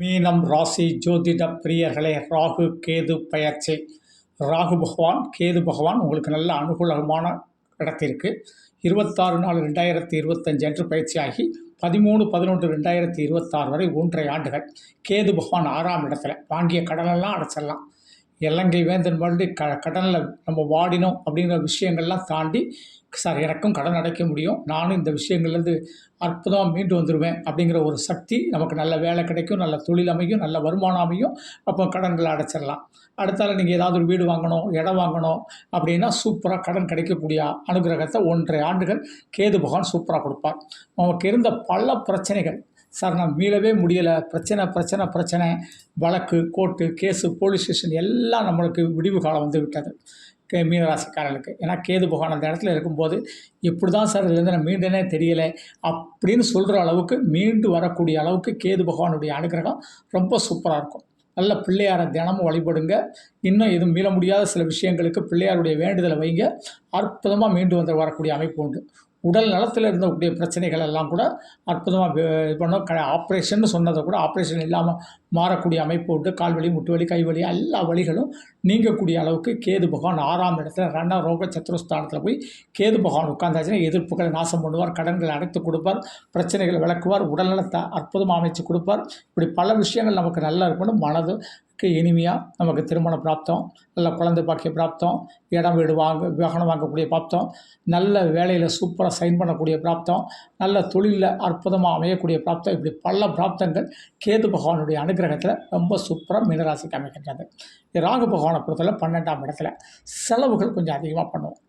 மீனம் ராசி ஜோதிட பிரியர்களே ராகு கேது பயிற்சி. ராகு பகவான் கேது பகவான் உங்களுக்கு நல்ல அனுகூலமான இடத்திற்கு இருபத்தாறு நாலு ரெண்டாயிரத்தி இருபத்தஞ்சு அன்று பயிற்சியாகி பதிமூணு பதினொன்று ரெண்டாயிரத்தி இருபத்தாறு வரை ஒன்றரை ஆண்டுகள். கேது பகவான் ஆறாம் இடத்துல. வாங்கிய கடலெல்லாம் அடைச்சிடலாம். இலங்கை வேந்தன் மறுபடி க கடனில் நம்ம வாடினோம் அப்படிங்கிற விஷயங்கள்லாம் தாண்டி சார் எனக்கும் கடன் அடைக்க முடியும். நானும் இந்த விஷயங்கள்லேருந்து அற்புதமாக மீண்டு வந்துடுவேன் அப்படிங்கிற ஒரு சக்தி நமக்கு நல்ல வேலை கிடைக்கும் நல்ல தொழில் அமையும் நல்ல வருமானம் அமையும். அப்போ கடன்களை அடைச்சிடலாம். அடுத்தால நீங்கள் ஏதாவது ஒரு வீடு வாங்கணும் இடம் வாங்கணும் அப்படின்னா சூப்பராக கடன் கிடைக்கக்கூடிய அனுகிரகத்தை ஒன்றரை ஆண்டுகள் கேது பகவான் சூப்பராக கொடுப்பார். நமக்கு இருந்த பல பிரச்சனைகள் சார் நான் மீளவே முடியலை. பிரச்சனை பிரச்சனை பிரச்சனை. வழக்கு கோர்ட்டு கேஸு போலீஸ் ஸ்டேஷன் எல்லாம் நம்மளுக்கு விடிவு காலம் வந்து விட்டது. கே மீனராசிக்காரர்களுக்கு. ஏன்னா கேது பகவான் அந்த இடத்துல இருக்கும்போது எப்படி தான் சார் இதுலேருந்து நான் மீண்டனே தெரியலை. அப்படின்னு சொல்கிற அளவுக்கு மீண்டு வரக்கூடிய அளவுக்கு கேது பகவானுடைய அனுகிரகம் ரொம்ப சூப்பராக இருக்கும். நல்ல பிள்ளையாரை தினமும் வழிபடுங்க. இன்னும் எதுவும் மீள முடியாத சில விஷயங்களுக்கு பிள்ளையாருடைய வேண்டுதலை வைங்க. அற்புதமாக மீண்டு வந்து வரக்கூடிய அமைப்பு உண்டு. உடல் நலத்தில் இருந்தக்கூடிய பிரச்சனைகள் எல்லாம் கூட அற்புதமாக இது பண்ணோம் க ஆப்ரேஷன் சொன்னதை கூட ஆப்ரேஷன் இல்லாமல் மாறக்கூடிய அமைப்பு உண்டு. கால் வலி முட்டு வலி கை வலி எல்லா வழிகளும் நீங்கக்கூடிய அளவுக்கு கேது பகவான் ஆறாம் இடத்துல ரண ரோக சத்துருஸ்தானத்தில் போய் கேது பகவான் உட்கார்ந்தாச்சுன்னா எதிர்ப்புகளை நாசம் பண்ணுவார் கடன்களை அடைத்து கொடுப்பார் பிரச்சனைகளை விளக்குவார் உடல்நலத்தை அற்புதமாக அமைச்சு கொடுப்பார். இப்படி பல விஷயங்கள் நமக்கு நல்லா இருக்கணும் மனது இனிமையாக நமக்கு திருமண பிராப்தம் நல்ல குழந்தை பாக்கிய பிராப்தம் இடம் வீடு வாங்க வாகனம் வாங்கக்கூடிய பிராப்தம் நல்ல வேலையில் சூப்பராக சைன் பண்ணக்கூடிய பிராப்தம் நல்ல தொழிலில் அற்புதமாக அமையக்கூடிய பிராப்தம் இப்படி பல பிராப்தங்கள் கேது பகவானுடைய அனுகிரகத்தில் ரொம்ப சூப்பராக மீனராசிக்கு அமைக்கின்றது ராகு பகவானை பொறுத்தவரை பன்னெண்டாம் இடத்துல செலவுகள் கொஞ்சம் அதிகமாக பண்ணுவோம்.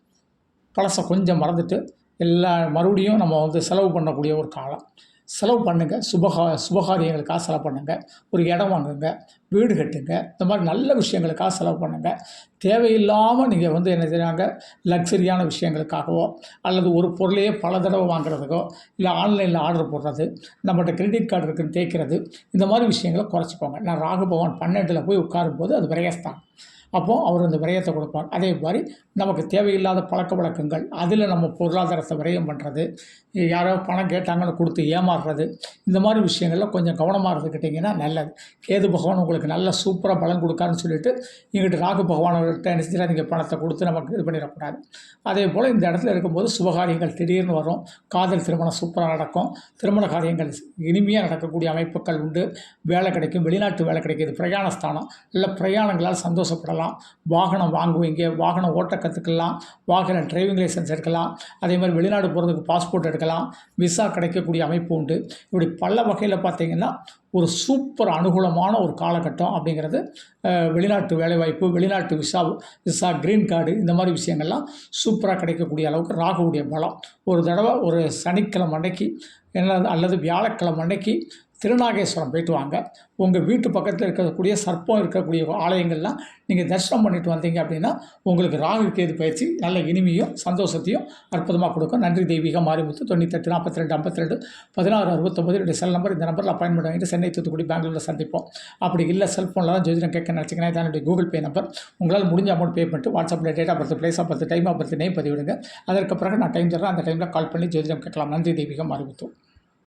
பழசை கொஞ்சம் மறந்துட்டு எல்லா மறுபடியும் நம்ம வந்து செலவு பண்ணக்கூடிய ஒரு காலம். செலவு பண்ணுங்கள் சுபகா சுபகாரியங்களுக்காக செலவு பண்ணுங்கள் ஒரு இடம் வாங்குங்க. வீடு கட்டுங்க. இந்த மாதிரி நல்ல விஷயங்களுக்காக செலவு பண்ணுங்கள் தேவையில்லாமல் நீங்கள் வந்து என்ன செய்கிறாங்க லக்ஸரியான விஷயங்களுக்காகவோ அல்லது ஒரு பொருளையே பல தடவை வாங்குறதுக்கோ இல்லை ஆன்லைனில் ஆர்டர் போடுறது நம்மகிட்ட கிரெடிட் கார்டு இருக்குன்னு தேய்க்கிறது இந்த மாதிரி விஷயங்களை குறைச்சிக்கோங்க. நான் ராகு பகவான் பன்னெண்டில் போய் உட்காரும்போது அது விரயஸ்தான். அப்போது அவர் அந்த விரயத்தை கொடுப்பார். அதே மாதிரி நமக்கு தேவையில்லாத பழக்க வழக்கங்கள் அதில் நம்ம பொருளாதாரத்தை விரயம் பண்ணுறது யாரோ பணம் கேட்டாங்கன்னு கொடுத்து ஏமாறுறது இந்த மாதிரி விஷயங்களில் கொஞ்சம் கவனமாக இருந்துக்கிட்டிங்கன்னா நல்லது. கேது பகவான் உங்களுக்கு நல்ல சூப்பராக பலன் கொடுக்காருன்னு சொல்லிட்டு எங்கிட்ட ராகு பகவான்கிட்ட நினைச்சிட்டு நீங்கள் பணத்தை கொடுத்து நமக்கு இது பண்ணிடக்கூடாது. அதே போல் இந்த இடத்துல இருக்கும்போது சுபகாரியங்கள் திடீர்னு வரும். காதல் திருமணம் சூப்பராக நடக்கும். திருமண காரியங்கள் இனிமையாக நடக்கக்கூடிய அமைப்புகள் உண்டு. வேலை கிடைக்கும். வெளிநாட்டு வேலை கிடைக்கிது. பிரயாண ஸ்தானம் இல்லை பிரயாணங்களால் சந்தோஷப்படலாம். போகலாம் வாகனம் வாங்குவீங்க வாகனம் ஓட்ட கற்றுக்கலாம் வாகன டிரைவிங் லைசன்ஸ் எடுக்கலாம். அதே மாதிரி வெளிநாடு போகிறதுக்கு பாஸ்போர்ட் எடுக்கலாம். விசா கிடைக்கக்கூடிய அமைப்பு உண்டு. இப்படி பல வகையில் பார்த்திங்கன்னா ஒரு சூப்பர் அனுகூலமான ஒரு காலகட்டம் அப்படிங்கிறது வெளிநாட்டு வேலைவாய்ப்பு வெளிநாட்டு விசா விசா க்ரீன் கார்டு இந்த மாதிரி விஷயங்கள்லாம் சூப்பராக கிடைக்கக்கூடிய அளவுக்கு ராகுவுடைய பலம். ஒரு தடவை ஒரு சனிக்கிழமை அன்னைக்கு என்ன அல்லது வியாழக்கிழமை அன்னைக்கு திருநாகேஸ்வரம் போயிட்டு வாங்க. உங்கள் வீட்டு பக்கத்தில் இருக்கக்கூடிய சர்ப்பம் இருக்கக்கூடிய ஆலயங்கள்லாம் நீங்கள் தரிசனம் பண்ணிட்டு வந்தீங்க அப்படின்னா உங்களுக்கு ராகு கேது பயிற்சி நல்ல இனிமையும் சந்தோஷத்தையும் அற்புதமாக கொடுக்கும். நன்றி தெய்வீக மாரிமுத்து தொண்ணூத்தெட்டு நாற்பத்தி ரெண்டு ஐம்பத்தி ரெண்டு பதினாறு அறுபத்தொம்பது ரெண்டு செல் நம்பர் இந்த நம்பரில் அப்பாயின்மெண்ட் வாங்கிட்டு சென்னை தூத்துக்குடி பெங்களூரில் சந்திப்போம். அப்படி இல்லை செல்ஃபோனில் தான் ஜோதிடம் கேட்க நினச்சிங்கன்னா என்னுடைய கூகுள் பே நம்பர் உங்களால் முடிஞ்ச அமௌண்ட் பே பண்ணிட்டு வாட்ஸ்அப்பில் date of birth place of birth time of birth name பதிவிடுங்க. அதற்கு பிறகு நான் டைம் தர்றேன். அந்த டைமில் கால் பண்ணி ஜோதிடம் கேட்கலாம். நன்றி தெய்வீகம். மாரிமுத்து